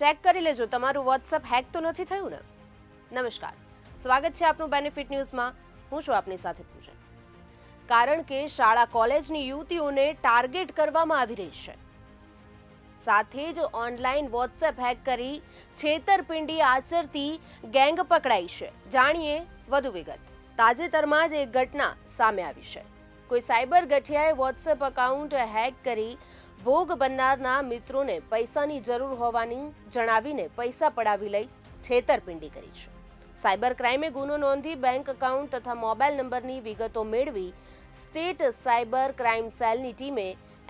Check કરી લેજો. તમારું વોટ્સઅપ હેક તો નથી થયું ને? નમસ્કાર. સ્વાગત છે આપનું બેનિફિટ ન્યૂઝમાં હું છું આપની સાથે પૂજન. કારણ કે શાળા કોલેજની યુવતીઓને ટાર્ગેટ કરવામાં આવી રહી છે. સાથે જ ઓનલાઈન વોટ્સએપ હેક કરી છેતરપિંડી આચરતી ગેંગ પકડાઈ છે. જાણીએ વધુ વિગત. તાજેતરમાં જ એક ઘટના સામે આવી છે. કોઈ સાયબર ગઠિયાએ વોટ્સએપ એકાઉન્ટ હેક કરી ભોગ બનનારના મિત્રોને પૈસાની જરૂર હોવાની જણાવીને પૈસા પડાવી લઈ છેતરપિંડી કરી છે. સાયબર ક્રાઇમે ગુનો નોંધી બેંક એકાઉન્ટ તથા મોબાઈલ નંબરની વિગતો મેળવી સ્ટેટ સાયબર ક્રાઇમ સેલની ટીમે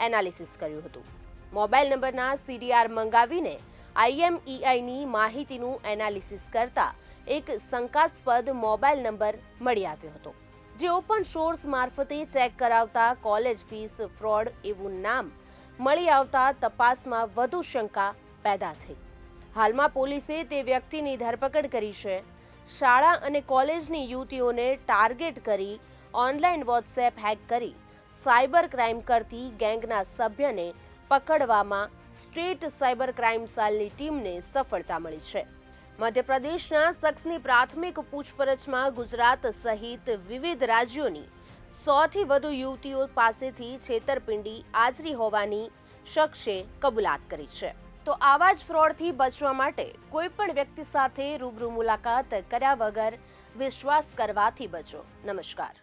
એનાલિસિસ કર્યું હતું. મોબાઈલ નંબરના સીડીઆર મંગાવીને આઈએમઈઆઈની માહિતીનું એનાલિસિસ કરતા એક શંકાસ્પદ મોબાઈલ નંબર મળી આવ્યો હતો. જે ઓપન સોર્સ મારફતે ચેક કરાવતા કોલેજ ફીસ, ફ્રોડ એવું નામ મળી આવતા તપાસમાં વધુ શંકા પેદા થઈ. હાલમાં પોલીસે તે વ્યક્તિની ધરપકડ કરી છે. શાળા અને કોલેજની યુવતીઓને ટાર્ગેટ કરી ઓનલાઈન વોટ્સએપ હેક કરી સાયબર ક્રાઇમ કરતી ગેંગના સભ્યને પકડવામાં સ્ટેટ સાયબર ક્રાઇમ સેલની ટીમને સફળતા મળી છે. મધ્યપ્રદેશના શખ્સની પ્રાથમિક પૂછપરછમાં ગુજરાત સહિત વિવિધ રાજ્યોની સોથી વધુ યુવતીઓ પાસેથી છેતરપિંડી આચરી હોવાની શખ્સે કબૂલાત કરી છે. તો આવા જ ફ્રોડથી બચવા માટે કોઈ પણ વ્યક્તિ સાથે રૂબરૂ મુલાકાત કર્યા વગર વિશ્વાસ કરવાથી બચો. નમસ્કાર.